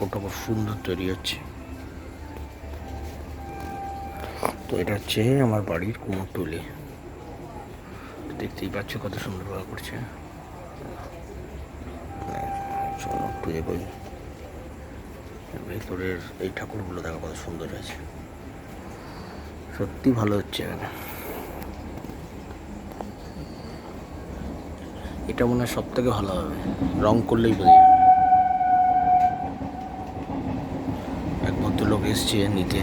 ঠাকুরটা খুব সুন্দর তৈরি হচ্ছে। তো এটা হচ্ছে আমার বাড়ির কুমোরটুলি। দেখতেই পাচ্ছ কত সুন্দর ভাবে করছে। ভেতরের এই ঠাকুরগুলো দেখা কত সুন্দর হয়েছে। সত্যি ভালো হচ্ছে এখানে। এটা মনে হয় সব থেকে ভালো হবে। রং করলেই বোঝা যাবে। ভদ্রলোক এসছে নিতে?